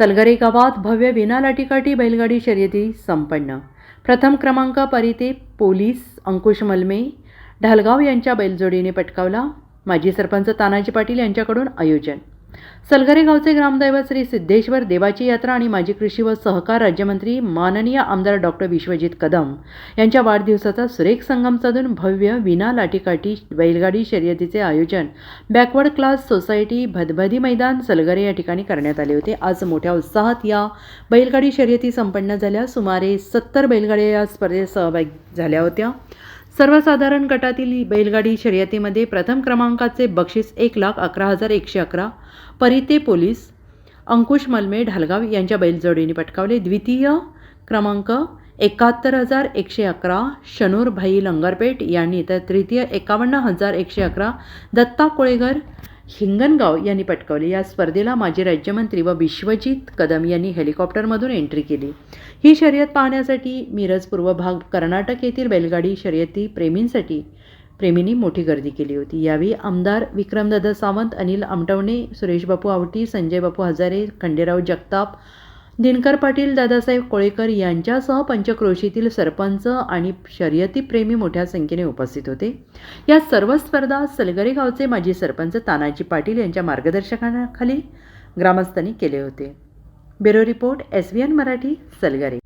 सलगरे गावात भव्य विना लाटीकाठी बैलगाडी शर्यती संपन्न. प्रथम क्रमांक परिते पोलीस अंकुश मलमे. ढालगाव यांच्या बैलजोडीने पटकावला. माजी सरपंच तानाजी पाटील यांच्याकडून आयोजन. सलगरे गावचे ग्रामदैवत श्री सिद्धेश्वर देवाची यात्रा आणि माजी कृषी व सहकार राज्यमंत्री माननीय आमदार डॉक्टर विश्वजित कदम यांच्या वाढदिवसाचा सुरेख संगम साधून भव्य विना लाटीकाठी बैलगाडी शर्यतीचे आयोजन बॅकवर्ड क्लास सोसायटी भदभदी मैदान सलगरे या ठिकाणी करण्यात आले होते. आज मोठ्या उत्साहात या बैलगाडी शर्यती संपन्न झाल्या. सुमारे सत्तर बैलगाड्या या स्पर्धेत सहभागी झाल्या होत्या. सर्वसाधारण गटातील बैलगाडी शर्यतीमध्ये प्रथम क्रमांकाचे बक्षीस एक लाख अकरा हजार एकशे अकरा परिते पोलीस अंकुश मलमे ढालगाव यांच्या बैलजोडीने पटकावले. द्वितीय क्रमांक एकाहत्तर हजार एकशे अकरा शनूर भाई लंगरपेठ यांनी तर तृतीय एकावन्न हजार एकशे अकरा दत्ता कोळेगर हिंगणगाव यांनी पटकावले. या स्पर्धेला माजी राज्यमंत्री व विश्वजित कदम यांनी हेलिकॉप्टरमधून एंट्री केली. ही शर्यत पाहण्यासाठी मिरज पूर्व भाग कर्नाटक येथील बैलगाडी शर्यती प्रेमींसाठी प्रेमींनी मोठी गर्दी केली होती. यावेळी आमदार विक्रमदादा सावंत अनिल आमटवणे सुरेश बापू आवटी संजय बापू हजारे खंडेराव जगताप दिनकर पाटील दादासाहेब कोळेकर यांच्यासह पंचक्रोशीतील सरपंच आणि शर्यतीप्रेमी मोठ्या संख्येने उपस्थित होते. या सर्व स्पर्धा सलगरे गावचे माजी सरपंच तानाजी पाटील यांच्या मार्गदर्शकाखाली ग्रामस्थांनी केले होते. Bureau report S B N Marathi Salgare.